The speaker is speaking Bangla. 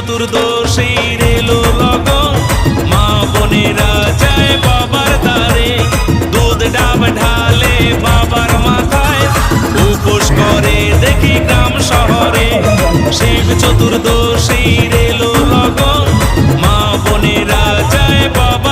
চতুর্দশী রেলো লগন। মা বোনেরা যায় বাবার দ্বারে। দুধ ডাব ঢালে বাবার মাথায়। উপোস করে দেখি গ্রাম শহরে। শিব চতুর্দশী রেলো লগন। মা বোনেরা যায় বাবা